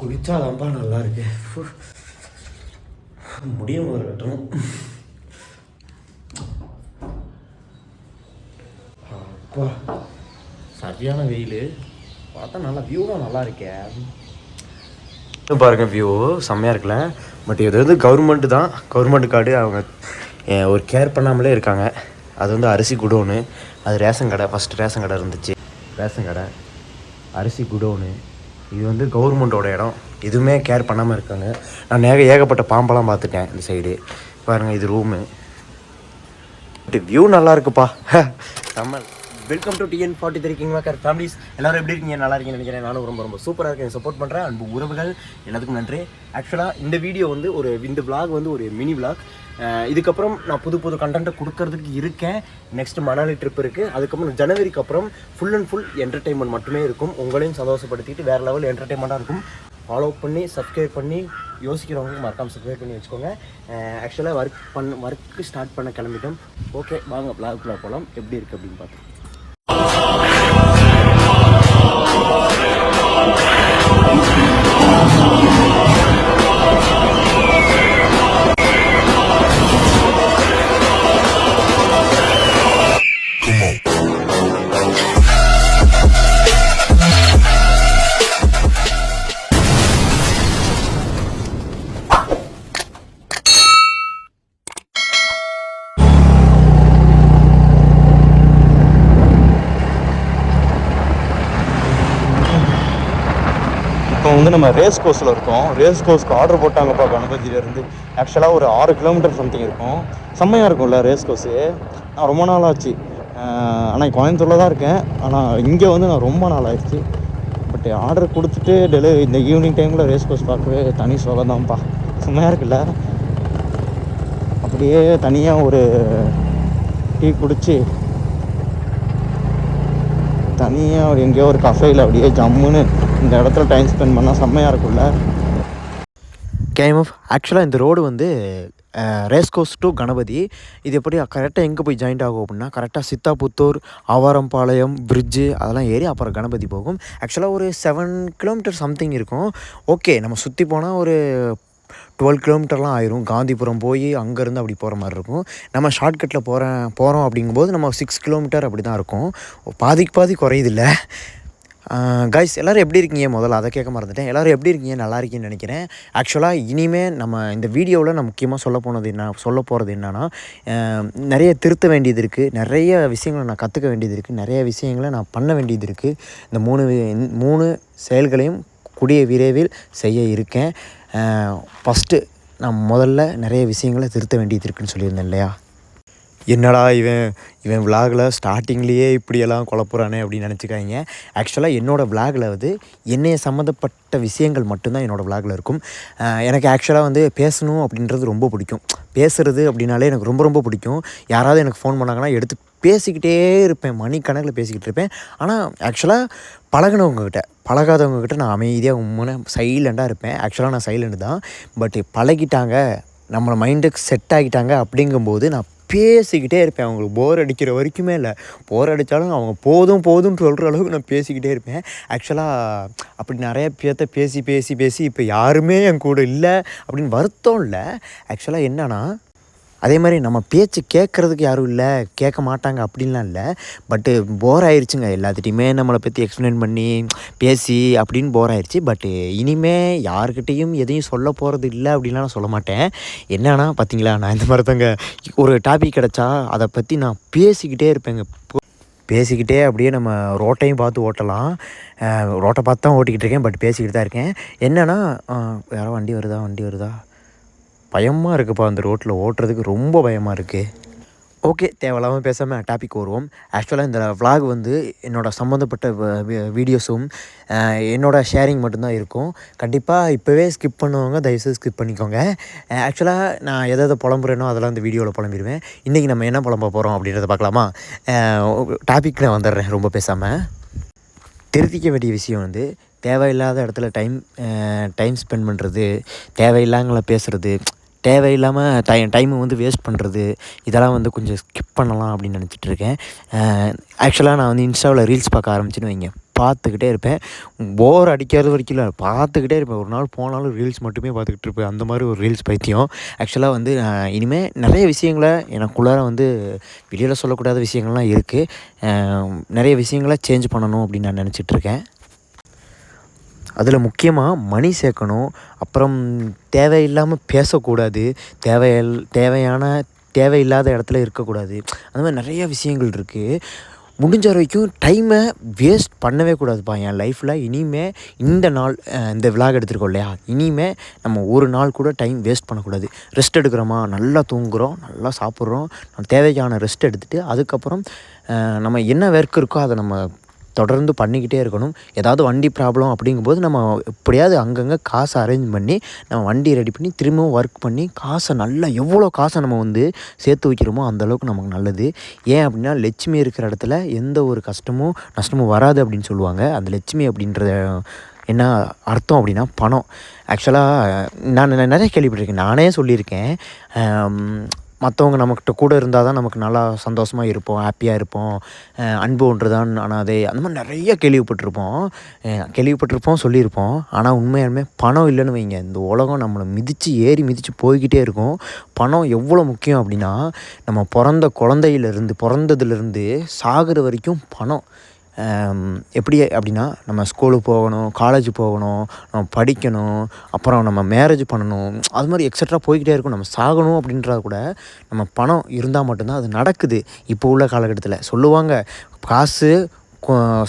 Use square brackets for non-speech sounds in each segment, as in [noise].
குளிச்சாதான்ப்பா நல்லா இருக்கு முடியும் ஒரு அப்பா சரியான வெயில். பார்த்தா நல்லா வியூவாக நல்லா இருக்கே பாருங்க வியூ செம்மையாக இருக்குல்ல. பட் இது வந்து கவர்மெண்ட்டு தான். கவர்மெண்ட் கார்டு அவங்க ஒரு கேர் பண்ணாமலே இருக்காங்க. அது வந்து அரிசி குடோனு. அது ரேஷன் கடை ஃபஸ்ட்டு ரேஷன் கடை இருந்துச்சு. ரேஷன் கடை அரிசி குடோனு. இது வந்து கவர்மெண்ட்டோட இடம். எதுவுமே கேர் பண்ணாமல் இருக்காங்க. நான் ஏக ஏகப்பட்ட பாம்பெல்லாம் பார்த்துட்டேன் இந்த சைடு பாருங்க இது ரூமு வியூ நல்லா இருக்குப்பா. [laughs] Welcome to TN forty three king maker families எல்லாரும் எப்படி இருக்கீங்க? நல்லா இருக்கீங்கன்னு நினைக்கிறேன். நானும் ரொம்ப ரொம்ப சூப்பராக இருக்கேன். சப்போர்ட் பண்ணுறேன் அன்பு உறவுகள் எல்லாத்துக்கும் நன்றி. ஆக்சுவலாக இந்த வீடியோ வந்து ஒரு இந்த விளாக் வந்து ஒரு மினி விளாக் இதுக்கப்புறம் நான் புது புது கண்டென்ட்டை கொடுக்கறதுக்கு இருக்கேன். நெக்ஸ்ட் மணாலி ட்ரிப் இருக்குது அதுக்கப்புறம் ஜனவரிக்கு அப்புறம் ஃபுல் அண்ட் ஃபுல் என்டர்டைன்மெண்ட் மட்டுமே இருக்கும். உங்களையும் சந்தோஷப்படுத்திட்டு வேறு லெவல் என்டர்டைன்மெண்ட்டாக இருக்கும். ஃபாலோ பண்ணி சப்ஸ்கிரைப் பண்ணி யோசிக்கிறவங்க மறக்காம சப்ஸ்கிரைப் பண்ணி வச்சுக்கோங்க. ஆக்சுவலாக ஒர்க் பண்ண ஒர்க்கு ஸ்டார்ட் பண்ண கிளம்பிட்டோம். ஓகே வாங்க பிளாக்குள்ளே போகலாம் எப்படி இருக்குது அப்படின்னு பார்த்தோம் வந்து நம்ம ரேஸ் கோர்ஸில் இருக்கோம். ரேஸ் கோர்ஸ்க்கு ஆர்டர் போட்டாங்கப்பா கணபதியிலேருந்து. ஆக்சுவலாக ஒரு ஆறு கிலோமீட்டர் சம்திங் இருக்கும். செம்மையாக இருக்கும்ல ரேஸ் கோர்ஸு நான் ரொம்ப நாள் ஆச்சு. ஆனால் கோயம்புத்தூரில் தான் இருக்கேன். ஆனால் இங்கே வந்து நான் ரொம்ப நாள் ஆயிடுச்சு. பட் ஆர்டர் கொடுத்துட்டு டெலி இந்த ஈவினிங் டைமில் ரேஸ் கோர்ஸ் பார்க்கவே தனி சுகம் தான்ப்பா செம்மையாக இருக்குல்ல? அப்படியே தனியாக ஒரு டீ குடித்து தனியாக ஒரு எங்கேயோ ஒரு கஃபேயில் அப்படியே ஜம்முன்னு இந்த இடத்துல டைம் ஸ்பெண்ட் பண்ணால் செம்மையாக இருக்கும்ல. கேம் ஆஃப் ஆக்சுவலாக இந்த ரோடு வந்து ரேஸ் கோர்ஸ் டு கணபதி. இது எப்படி கரெக்டாக எங்கே போய் ஜாயிண்ட் ஆகும் அப்படின்னா கரெக்டாக சித்தாபுத்தூர் ஆவாரம்பாளையம் பிரிட்ஜு அதெல்லாம் ஏறி அப்புறம் கணபதி போகும். ஆக்சுவலாக ஒரு செவன் கிலோமீட்டர் சம்திங் இருக்கும். ஓகே நம்ம சுற்றி போனால் ஒரு டுவெல் கிலோமீட்டர்லாம் ஆயிரும். காந்திபுரம் போய் அங்கேருந்து அப்படி போகிற மாதிரி இருக்கும். நம்ம ஷார்ட்கட்டில் போகிறேன் போகிறோம் அப்படிங்கும்போது நம்ம சிக்ஸ் கிலோமீட்டர் அப்படி தான் இருக்கும். பாதிக்கு பாதி குறையுதில்ல. கைஸ் எல்லோரும் எப்படி இருக்கீங்க? முதல்ல அதை கேட்க மறந்துட்டேன். எல்லோரும் எப்படி இருக்கீங்க? நல்லா இருக்கீங்கன்னு நினைக்கிறேன். ஆக்சுவலாக இனிமேல் நம்ம இந்த வீடியோவில் நான் முக்கியமாக சொல்ல போனது என்ன சொல்ல போகிறது என்னென்னா நிறைய திருத்த வேண்டியது இருக்குது நிறைய விஷயங்களை நான் கற்றுக்க வேண்டியது இருக்குது நிறைய விஷயங்களை நான் பண்ண வேண்டியது இருக்குது இந்த மூணு மூணு செயல்களையும் கூடிய விரைவில் செய்ய இருக்கேன். ஃபஸ்ட்டு நான் முதல்ல நிறைய விஷயங்களை திருத்த வேண்டியது இருக்குன்னு சொல்லியிருந்தேன் இல்லையா? என்னடா இவன் இவன் விலாகில் ஸ்டார்டிங்லேயே இப்படியெல்லாம் குழப்புறானே அப்படின்னு நினச்சிக்காங்க ஆக்சுவலாக என்னோடய விலாகில் வந்து என்னைய சம்மந்தப்பட்ட விஷயங்கள் மட்டும்தான் என்னோடய விலாகில் இருக்கும். எனக்கு ஆக்சுவலாக வந்து பேசணும் அப்படின்றது ரொம்ப பிடிக்கும். பேசுகிறது அப்படின்னாலே எனக்கு ரொம்ப ரொம்ப பிடிக்கும். யாராவது எனக்கு ஃபோன் பண்ணாங்கன்னா எடுத்து பேசிக்கிட்டே இருப்பேன். மணிக்கணக்கில் பேசிக்கிட்டு இருப்பேன். ஆனால் ஆக்சுவலாக பழகினவங்கக்கிட்ட பழகாதவங்கக்கிட்ட நான் அமைதியாக உண்மையான சைலண்டாக இருப்பேன். ஆக்சுவலாக நான் சைலண்ட் தான். பட் பழகிட்டாங்க நம்மளை மைண்டுக்கு செட் ஆகிட்டாங்க அப்படிங்கும்போது நான் பேசிக்கிட்டே இருப்பேன். அவங்களுக்கு போர் அடிக்கிற வரைக்குமே இல்லை. போர் அடித்தாலும் அவங்க போதும் போதும்னு சொல்கிற அளவுக்கு நான் பேசிக்கிட்டே இருப்பேன். ஆக்சுவலாக அப்படி நிறைய பேர்த்த பேசி பேசி பேசி இப்போ யாருமே என் கூட இல்லை அப்படின்னு வருத்தம் இல்லை. ஆக்சுவலாக என்னன்னா அதே மாதிரி நம்ம பேச்சு கேட்குறதுக்கு யாரும் இல்லை கேட்க மாட்டாங்க அப்படின்லாம் இல்லை. பட்டு போர் ஆயிடுச்சுங்க எல்லாத்துட்டையுமே நம்மளை பற்றி எக்ஸ்பிளைன் பண்ணி பேசி அப்படின்னு போர் ஆயிடுச்சு பட்டு இனிமே யாருக்கிட்டேயும் எதையும் சொல்ல போகிறது இல்லை அப்படின்லாம் நான் சொல்ல மாட்டேன். என்னன்னா பார்த்தீங்களா நான் இந்த மாதிரி தாங்க ஒரு டாபிக் கிடச்சா அதை பற்றி நான் பேசிக்கிட்டே இருப்பேங்க. பேசிக்கிட்டே அப்படியே நம்ம ரோட்டையும் பார்த்து ஓட்டலாம். ரோட்டை பார்த்து தான் ஓட்டிக்கிட்டு இருக்கேன். பட் பேசிக்கிட்டு தான் இருக்கேன். என்னென்னா யாரோ வண்டி வருதா வண்டி வருதா? பயமாக இருக்குப்பா அந்த ரோட்டில் ஓட்டுறதுக்கு ரொம்ப பயமாக இருக்குது ஓகே தேவையில்லாமல் பேசாமல் டாபிக் வருவோம் ஆக்சுவலாக இந்த vlog வந்து என்னோட சம்மந்தப்பட்ட வீடியோஸும் என்னோட ஷேரிங் மட்டும்தான் இருக்கும். கண்டிப்பாக இப்போவே ஸ்கிப் பண்ணுவாங்க தயவுசெய்து ஸ்கிப் பண்ணிக்கோங்க. ஆக்சுவலாக நான் எதை எதை புலம்புறேனோ அதெல்லாம் இந்த வீடியோவில் புலம்பிடுவேன். இன்றைக்கி நம்ம என்ன புலம்ப போகிறோம் அப்படின்றத பார்க்கலாமா? டாபிக் நான் வந்துடுறேன் ரொம்ப பேசாமல் திருத்திக்க வேண்டிய விஷயம் வந்து தேவையில்லாத இடத்துல டைம் டைம் ஸ்பெண்ட் பண்ணுறது தேவையில்லாங்கள பேசுகிறது தேவையில்லாமல் டை டைமை வந்து வேஸ்ட் பண்ணுறது இதெல்லாம் வந்து கொஞ்சம் ஸ்கிப் பண்ணலாம் அப்படின்னு நினச்சிட்டு இருக்கேன். ஆக்சுவலாக நான் வந்து இன்ஸ்டாவில் ரீல்ஸ் பார்க்க ஆரம்பிச்சுன்னு வைங்க. பார்த்துக்கிட்டே இருப்பேன். போர் அடிக்காத வரைக்கும் இல்லை பார்த்துக்கிட்டே இருப்பேன். ஒரு நாள் போனாலும் ரீல்ஸ் மட்டுமே பார்த்துக்கிட்டு இருப்பேன். அந்த மாதிரி ஒரு ரீல்ஸ் பைத்தியம். ஆக்சுவலாக வந்து இனிமேல் நிறைய விஷயங்களை எனக்குள்ளார வந்து வெளியில் சொல்லக்கூடாத விஷயங்கள்லாம் இருக்குது நிறைய விஷயங்களை சேஞ்ச் பண்ணணும் அப்படின்னு நான் நினச்சிட்ருக்கேன் அதில் முக்கியமாக மணி சேர்க்கணும். அப்புறம் தேவையில்லாமல் பேசக்கூடாது. தேவையல் தேவையான தேவையில்லாத இடத்துல இருக்கக்கூடாது. அந்த மாதிரி நிறைய விஷயங்கள் இருக்குது முடிஞ்ச வரைக்கும் டைமை வேஸ்ட் பண்ணவே கூடாதுப்பா. என் லைஃப்பில் இனிமே இந்த நாள் இந்த விலாக் எடுத்துருக்கோம் இல்லையா? இனிமே நம்ம ஒரு நாள் கூட டைம் வேஸ்ட் பண்ணக்கூடாது. ரெஸ்ட் எடுக்கிறோமா? நல்லா தூங்குகிறோம் நல்லா சாப்பிட்றோம். நம்ம தேவைக்கான ரெஸ்ட் எடுத்துகிட்டு அதுக்கப்புறம் நம்ம என்ன ஒர்க் இருக்கோ அதை நம்ம தொடர்ந்து பண்ணிக்கிட்டே இருக்கணும். ஏதாவது வண்டி ப்ராப்ளம் அப்படிங்கும்போது நம்ம எப்படியாவது அங்கங்கே காசை அரேஞ்ச் பண்ணி நம்ம வண்டி ரெடி பண்ணி திரும்பவும் ஒர்க் பண்ணி காசை நல்லா எவ்வளோ காசை நம்ம வந்து சேர்த்து வைக்கிறோமோ அந்த அளவுக்கு நமக்கு நல்லது. ஏன் அப்படின்னா லட்சுமி இருக்கிற இடத்துல எந்த ஒரு கஷ்டமும் நஷ்டமும் வராது அப்படின்னு சொல்லுவாங்க. அந்த லட்சுமி அப்படின்றத என்ன அர்த்தம் அப்படின்னா பணம். ஆக்சுவலாக நான் நிறைய கேள்விப்பட்டிருக்கேன். நானே சொல்லியிருக்கேன். மற்றவங்க நம்மக்கிட்ட கூட இருந்தால் தான் நமக்கு நல்லா சந்தோஷமாக இருப்போம் ஹாப்பியாக இருப்போம். அன்பு ஒன்று தான் அனாதை. அந்த மாதிரி நிறைய கேள்விப்பட்டிருப்போம். கேள்விப்பட்டிருப்போம் சொல்லியிருப்போம். ஆனால் உண்மையாலுமே பணம் இல்லைன்னு வைங்க. இந்த உலகம் நம்மளை மிதித்து ஏறி மிதித்து போய்கிட்டே இருக்கும். பணம் எவ்வளோ முக்கியம் அப்படின்னா நம்ம பிறந்த குழந்தையிலேருந்து பிறந்ததுலேருந்து சாகிற வரைக்கும் பணம். எப்படி அப்படின்னா நம்ம ஸ்கூலுக்கு போகணும் காலேஜ் போகணும் நம்ம படிக்கணும் அப்புறம் நம்ம மேரேஜ் பண்ணணும் அது மாதிரி எக்ஸட்ரா போய்கிட்டே இருக்கும். நம்ம சாகணும் அப்படின்றத கூட நம்ம பணம் இருந்தால் மட்டும்தான் அது நடக்குது. இப்போ உள்ள காலகட்டத்தில் சொல்லுவாங்க காசு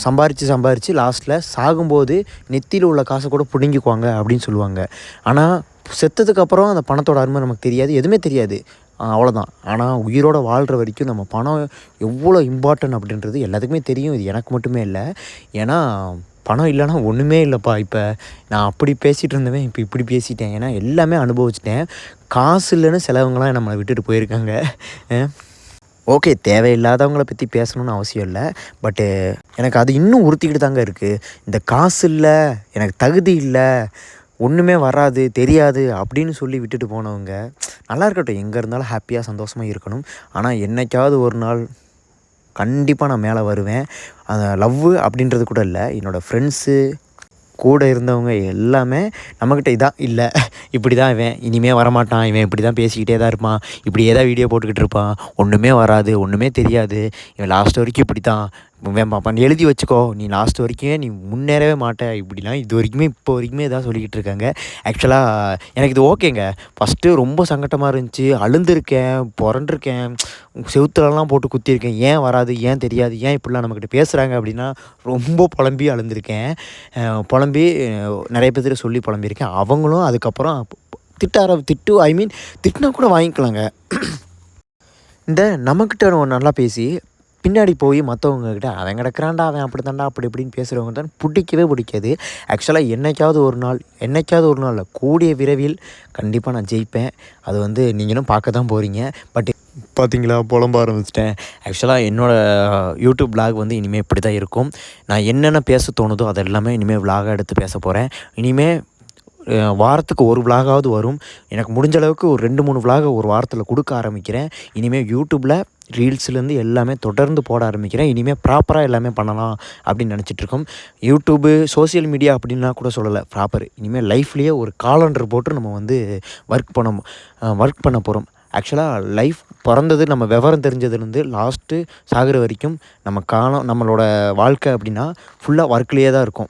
சம்பாரித்து சம்பாரித்து லாஸ்ட்டில் சாகும்போது நெத்தியில் உள்ள காசை கூட பிடுங்கிக்குவாங்க அப்படின்னு சொல்லுவாங்க. ஆனால் செத்ததுக்கப்புறம் அந்த பணத்தோட அருமை நமக்கு தெரியாது எதுவுமே தெரியாது. அவ்வளோதான் ஆனால் உயிரோடு வாழ்கிற வரைக்கும் நம்ம பணம் எவ்வளோ இம்பார்ட்டன்ட் அப்படின்றது எல்லாத்துக்குமே தெரியும். இது எனக்கு மட்டுமே இல்லை. ஏன்னா பணம் இல்லைன்னா ஒன்றுமே இல்லைப்பா. இப்போ நான் அப்படி பேசிகிட்டு இருந்தவன் இப்போ இப்படி பேசிட்டேன். ஏன்னா எல்லாமே அனுபவிச்சிட்டேன். காசு இல்லைன்னு சிலவங்களாம் நம்மளை விட்டுட்டு போயிருக்காங்க. ஓகே தேவையில்லாதவங்கள பற்றி பேசணும்னு அவசியம் இல்லை. பட்டு எனக்கு அது இன்னும் உறுத்திக்கிட்டு தாங்க இருக்குது இந்த காசு இல்லை எனக்கு தகுதி இல்லை ஒன்றுமே வராது தெரியாது அப்படின்னு சொல்லி விட்டுட்டு போனவங்க நல்லா இருக்கட்டும். எங்கே இருந்தாலும் ஹாப்பியாக சந்தோஷமாக இருக்கணும். ஆனால் என்னைக்காவது ஒரு நாள் கண்டிப்பாக நான் மேலே வருவேன். அந்த லவ்வு அப்படின்றது கூட இல்லை. என்னோடய ஃப்ரெண்ட்ஸு கூட இருந்தவங்க எல்லாமே நம்மக்கிட்ட இதான் இல்லை இப்படி தான் இவன். இனிமே வரமாட்டான். இவன் இப்படி தான் பேசிக்கிட்டே தான் இருப்பான். இப்படியே தான் வீடியோ போட்டுக்கிட்டு இருப்பான். ஒன்றுமே வராது ஒன்றுமே தெரியாது. இவன் லாஸ்ட் வரைக்கும் இப்படி தான் இவன் எழுதி வச்சுக்கோ. நீ லாஸ்ட் வரைக்கும் நீ முன்னேறவே மாட்ட. இப்படிலாம் இது வரைக்குமே இப்போ வரைக்குமே இதான் சொல்லிக்கிட்டு இருக்காங்க. ஆக்சுவலாக எனக்கு இது ஓகேங்க ஃபஸ்ட்டு ரொம்ப சங்கட்டமாக இருந்துச்சு. அழுந்திருக்கேன் புரண்டிருக்கேன். செவுத்துலலாம் போட்டு குத்திருக்கேன் ஏன் வராது ஏன் தெரியாது ஏன் இப்படிலாம் நம்மக்கிட்ட பேசுகிறாங்க அப்படின்னா ரொம்ப புலம்பி அழுந்திருக்கேன். புலம்பி நிறைய பேர்த்துட்டு சொல்லி புலம்பியிருக்கேன். அவங்களும் அதுக்கப்புறம் திட்ட ஆர திட்டு ஐ மீன் திட்டினா கூட வாங்கிக்கலாங்க. இந்த நம்மக்கிட்ட நல்லா பேசி பின்னாடி போய் மற்றவங்கக்கிட்ட அவன் கிடக்கிறான்டா அவன் அப்படி தாண்டா அப்படி இப்படின்னு பேசுகிறவங்க தான் பிடிக்கவே பிடிக்காது. ஆக்சுவலாக என்னைக்காவது ஒரு நாள் என்னைக்காவது ஒரு நாளில் கூடிய விரைவில் கண்டிப்பாக நான் ஜெயிப்பேன். அது வந்து நீங்களும் பார்க்க தான் போகிறீங்க பட் பார்த்தீங்களா புலம்ப ஆரம்பிச்சிட்டேன். ஆக்சுவலாக என்னோடய யூடியூப் விளாக் வந்து இனிமேல் இப்படி தான் இருக்கும். நான் என்னென்ன பேச தோணுதோ அது எல்லாமே இனிமேல் விளாகாக எடுத்து பேச போகிறேன் இனிமேல் வாரத்துக்கு ஒரு விளாகாவது வரும். எனக்கு முடிஞ்ச அளவுக்கு ஒரு ரெண்டு மூணு விளாக ஒரு வாரத்தில் கொடுக்க ஆரம்பிக்கிறேன். இனிமேல் யூடியூப்பில் ரீல்ஸ்லேருந்து எல்லாமே தொடர்ந்து போட ஆரம்பிக்கிறேன். இனிமேல் ப்ராப்பராக எல்லாமே பண்ணலாம் அப்படின்னு நினச்சிட்ருக்கோம். யூடியூபு சோஷியல் மீடியா அப்படின்னா கூட சொல்லலை. ப்ராப்பர் இனிமேல் லைஃப்லேயே ஒரு காலண்டர் போட்டு நம்ம வந்து ஒர்க் பண்ண ஒர்க் பண்ண போகிறோம் ஆக்சுவலாக லைஃப் பிறந்தது நம்ம விவரம் தெரிஞ்சதுலேருந்து லாஸ்ட்டு சாகிற வரைக்கும் நம்ம காலம் நம்மளோட வாழ்க்கை அப்படின்னா ஃபுல்லாக ஒர்க்லேயே தான் இருக்கும்.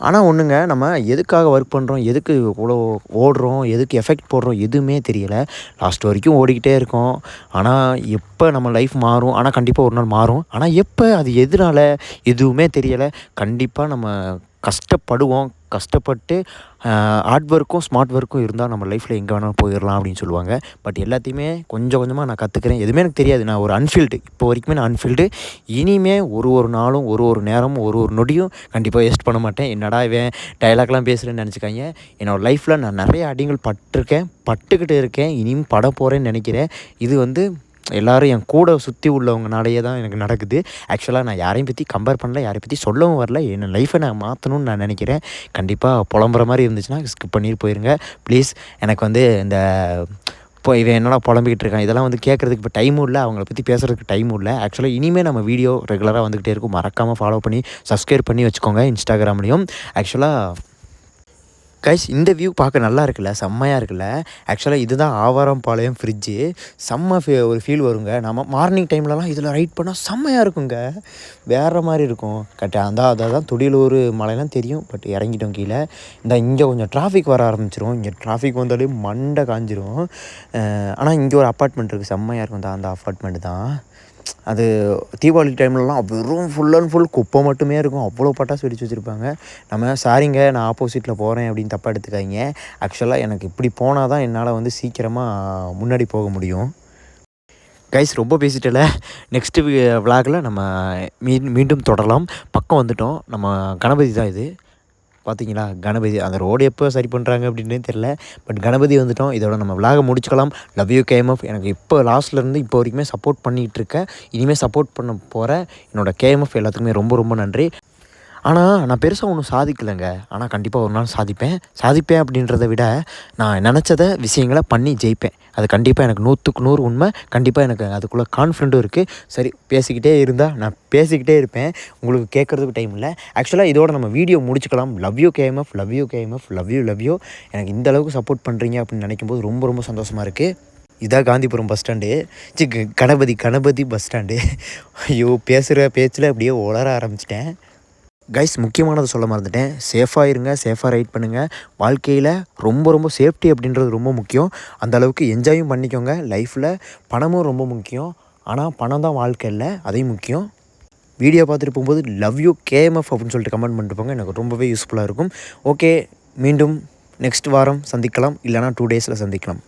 ஆனால் ஒன்றுங்க நம்ம எதுக்காக ஒர்க் பண்ணுறோம் எதுக்கு இவ்வளோ ஓடுறோம் எதுக்கு எஃபெக்ட் போடுறோம் எதுவுமே தெரியலை. லாஸ்ட் வரைக்கும் ஓடிக்கிட்டே இருக்கோம். ஆனால் எப்போ நம்ம லைஃப் மாறும்? ஆனால் கண்டிப்பாக ஒரு நாள் மாறும். ஆனால் எப்போ அது எதனால எதுவுமே தெரியலை? கண்டிப்பாக நம்ம கஷ்டப்படுவோம் கஷ்டப்பட்டு ஹார்ட் ஒர்க்கும் ஸ்மார்ட் ஒர்க்கும் இருந்தால் நம்ம லைஃப்பில் எங்கே வேணாலும் போயிடலாம் அப்படின்னு சொல்லுவாங்க. பட் எல்லாத்தையுமே கொஞ்சம் கொஞ்சமாக நான் கற்றுக்கிறேன் எதுவுமே எனக்கு தெரியாது. நான் ஒரு அன்ஃபீல்டு இப்போ வரைக்குமே நான் அன்ஃபீல்டு இனிமே ஒரு ஒரு நாளும் ஒரு ஒரு நேரமும் ஒரு ஒரு நொடியும் கண்டிப்பாக வேஸ்ட் பண்ண மாட்டேன். என்னடா இவன் டைலாக்லாம் பேசுகிறேன்னு நினச்சிக்காங்க என்னோடய லைஃப்பில் நான் நிறைய அடிகள் பட்டிருக்கேன் பட்டுக்கிட்டு இருக்கேன். இனியும் பட போகிறேன்னு நினைக்கிறேன். இது வந்து எல்லோரும் என் கூட சுற்றி உள்ளவங்கனாலேயே தான் எனக்கு நடக்குது. ஆக்சுவலாக நான் யாரையும் பற்றி கம்பேர் பண்ணல யாரையும் பற்றி சொல்லவும் வரல. என் லைஃப்பை நான் மாற்றணும்னு நான் நினைக்கிறேன். கண்டிப்பாக புலம்புற மாதிரி இருந்துச்சுன்னா ஸ்கிப் பண்ணிட்டு போயிருங்க. ப்ளீஸ் எனக்கு வந்து இந்த இப்போ இவன் என்னடா புலம்பிக்கிட்டு இருக்கான்? இதெல்லாம் வந்து கேட்குறதுக்கு இப்போ டைமும் இல்லை. அவங்கள பற்றி பேசுகிறதுக்கு டைமும் இல்லை. ஆக்சுவலாக இனிமேல் நம்ம வீடியோ ரெகுலராக வந்துக்கிட்டே இருக்கும். மறக்காமல் ஃபாலோ பண்ணி சப்ஸ்கிரைப் பண்ணி வச்சுக்கோங்க இன்ஸ்டாகிராம்லேயும் ஆக்சுவலாக கைஸ் இந்த வியூ பார்க்க நல்லா இருக்குல்ல? செம்மையாக இருக்குல்ல? ஆக்சுவலாக இதுதான் ஆவாரம் பாளையம் ஃப்ரிட்ஜு செம்ம ஃபீ ஒரு ஃபீல் வருங்க. நம்ம மார்னிங் டைம்லலாம் இதில் ரைட் பண்ணால் செம்மையாக இருக்குங்க. வேறு மாதிரி இருக்கும். கரெக்டாக அந்த அதை தான் துடியலூர் மலைலாம் தெரியும். பட் இறங்கிட்டோம் கீழே. இந்த இங்கே கொஞ்சம் டிராஃபிக் வர ஆரம்பிச்சிரும். இங்கே டிராஃபிக் வந்தாலே மண்டை காஞ்சிரும். ஆனால் இங்கே ஒரு அப்பார்ட்மெண்ட் இருக்குது செம்மையாக இருக்கும். தான் அந்த அப்பார்ட்மெண்ட் தான். அது தீபாவளி டைம்லலாம் வெறும் ஃபுல் அண்ட் ஃபுல் குப்பை மட்டுமே இருக்கும். அவ்வளோ பட்டாசு வெடிச்சு வச்சுருப்பாங்க. நம்ம சாரிங்க நான் ஆப்போசிட்டில் போகிறேன் அப்படின்னு தப்பாக எடுத்துக்காதீங்க. ஆக்சுவலாக எனக்கு இப்படி போனால் தான் என்னால் வந்து சீக்கிரமாக முன்னாடி போக முடியும். கைஸ் ரொம்ப பேசிட்டல. நெக்ஸ்ட்டு விலாகில் நம்ம மீ மீண்டும் தொடரலாம். பக்கம் வந்துட்டோம். நம்ம கணபதி தான் இது. பார்த்தீங்களா? கணபதி அந்த ரோடு எப்போ சரி பண்ணுறாங்க அப்படின்னே தெரில பட் கணபதி வந்துட்டோம். இதோட நம்ம விலாக முடிச்சுக்கலாம். லவ் யூ கேஎம்எஃப் எனக்கு இப்போ லாஸ்ட்லேருந்து இப்போ வரைக்குமே சப்போர்ட் பண்ணிகிட்டு இருக்கேன். இனிமேல் சப்போர்ட் பண்ண போகிற என்னோட கேஎம்எஃப் எல்லாத்துக்குமே ரொம்ப ரொம்ப நன்றி. ஆனால் நான் பெருசாக ஒன்றும் சாதிக்கலைங்க. ஆனால் கண்டிப்பாக ஒரு நாள் சாதிப்பேன். சாதிப்பேன் அப்படின்றத விட நான் நினச்சத விஷயங்களை பண்ணி ஜெயிப்பேன். அது கண்டிப்பாக எனக்கு நூற்றுக்கு நூறு உண்மை. கண்டிப்பாக எனக்கு அதுக்குள்ளே கான்ஃபிடென்ட்டும் இருக்குது சரி பேசிக்கிட்டே இருந்தால் நான் பேசிக்கிட்டே இருப்பேன். உங்களுக்கு கேட்குறதுக்கு டைம் இல்லை. ஆக்சுவலாக இதோட நம்ம வீடியோ முடிச்சுக்கலாம். Love you KMF love you KMF love you love you எனக்கு இந்த அளவுக்கு சப்போர்ட் பண்ணுறீங்க அப்படின்னு நினைக்கும் போது ரொம்ப ரொம்ப சந்தோஷமாக இருக்குது இதான் Gandhipuram bus stand C Ganapathy Ganapathy bus stand ஐயோ பேசுகிற பேச்சில் அப்படியே உளர ஆரம்பிச்சிட்டேன். கைஸ் முக்கியமானதை சொல்ல மறந்துட்டேன். சேஃபாக இருங்க சேஃபாக ரைட் பண்ணுங்கள் வாழ்க்கையில் ரொம்ப ரொம்ப சேஃப்டி அப்படின்றது ரொம்ப முக்கியம். அந்த அளவுக்கு என்ஜாயும் பண்ணிக்கோங்க. லைஃப்பில் பணமும் ரொம்ப முக்கியம். ஆனால் பணம் தான் வாழ்க்கை இல்லை அதையும் முக்கியம். வீடியோ பார்த்துட்டு போகும்போது லவ் யூ கேஎம்எஃப் அப்படின்னு சொல்லிட்டு கமெண்ட் பண்ணிட்டு போங்க. எனக்கு ரொம்பவே யூஸ்ஃபுல்லாக இருக்கும். ஓகே மீண்டும் நெக்ஸ்ட் வாரம் சந்திக்கலாம். இல்லைனா டூ டேஸில் சந்திக்கலாம்.